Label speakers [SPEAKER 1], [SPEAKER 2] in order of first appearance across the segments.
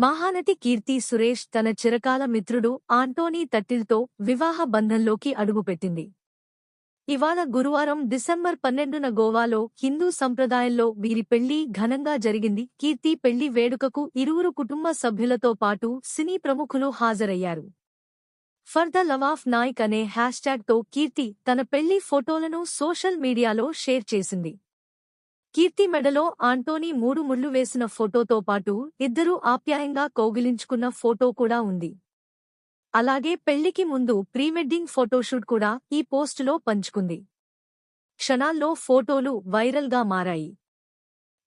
[SPEAKER 1] మహానటి కీర్తి సురేష్ తన చిరకాల మిత్రుడు ఆంటోనీ తట్టిల్తో వివాహ బంధంలోకి అడుగుపెట్టింది. ఇవాళ గురువారం డిసెంబర్ పన్నెండున గోవాలో హిందూ సంప్రదాయంలో వీరి పెళ్ళి ఘనంగా జరిగింది. కీర్తి పెళ్ళి వేడుకకు ఇరువురు కుటుంబ సభ్యులతో పాటు సినీ ప్రముఖులు హాజరయ్యారు. For the love of Nayak అనే హ్యాష్ట్యాగ్తో కీర్తి తన పెళ్ళి ఫోటోలను సోషల్ మీడియాలో షేర్ చేసింది. కీర్తి మెడలో ఆంటోనీ మూడు ముళ్ళు వేసిన ఫోటోతో పాటు ఇద్దరూ ఆప్యాయంగా కౌగిలించుకున్న ఫోటో కూడా ఉంది. అలాగే పెళ్ళికి ముందు ప్రీవెడ్డింగ్ ఫోటోషూట్ కూడా ఈ పోస్టులో పంచుకుంది. క్షణాల్లో ఫోటోలు వైరల్గా మారాయి.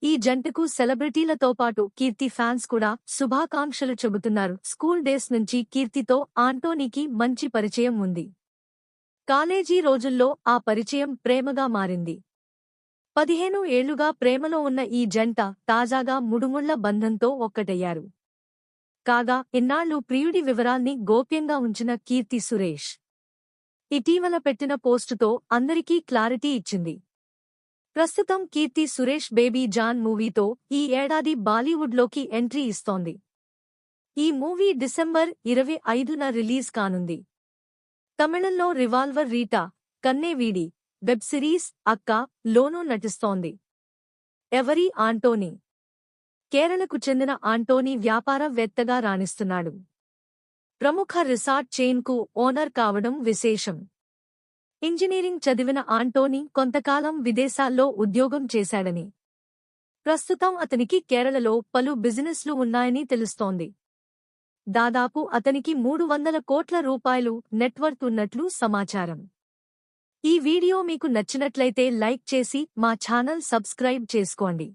[SPEAKER 1] ఈ జంటకు సెలబ్రిటీలతో పాటు కీర్తి ఫ్యాన్స్ కూడా శుభాకాంక్షలు చెబుతున్నారు. స్కూల్ డేస్ నుంచి కీర్తితో ఆంటోనీకి మంచి పరిచయం ఉంది. కాలేజీ రోజుల్లో ఆ పరిచయం ప్రేమగా మారింది. పదిహేను ఏళ్ళుగా ప్రేమలో ఉన్న ఈ జంట తాజాగా ముడుముళ్ళ బంధంతో ఒక్కటయ్యారు. కాగా ఇన్నాళ్ళు ప్రియుడి వివరాల్ని గోప్యంగా ఉంచిన కీర్తి సురేష్. ఇటీవల పెట్టిన పోస్టుతో అందరికీ క్లారిటీ ఇచ్చింది. ప్రస్తుతం కీర్తి సురేష్ బేబీ జాన్ మూవీతో ఈ ఏడాది బాలీవుడ్లోకి ఎంట్రీ ఇస్తోంది. ఈ మూవీ డిసెంబర్ ఇరవై ఐదున రిలీజ్ కానుంది. తమిళంలో Revolver Rita Kannivedi web series అక్క లోనూ నటిస్తోంది. ఎవరి? ఆంటోనీ. కేరళకు చెందిన ఆంటోనీ వ్యాపారవేత్తగా రాణిస్తున్నాడు. ప్రముఖ రిసార్ట్ చైన్కు ఓనర్ కావడం విశేషం. ఇంజనీరింగ్ చదివిన ఆంటోనీ కొంతకాలం విదేశాల్లో ఉద్యోగం చేశాడని. ప్రస్తుతం అతనికి కేరళలో పలు బిజినెస్లు ఉన్నాయని తెలుస్తోంది. దాదాపు అతనికి మూడు వందల కోట్ల రూపాయలు నెట్వర్త్ ఉన్నట్లు సమాచారం. ఈ వీడియో మీకు నచ్చినట్లయితే లైక్ చేసి మా ఛానల్ సబ్స్క్రైబ్ చేసుకోండి.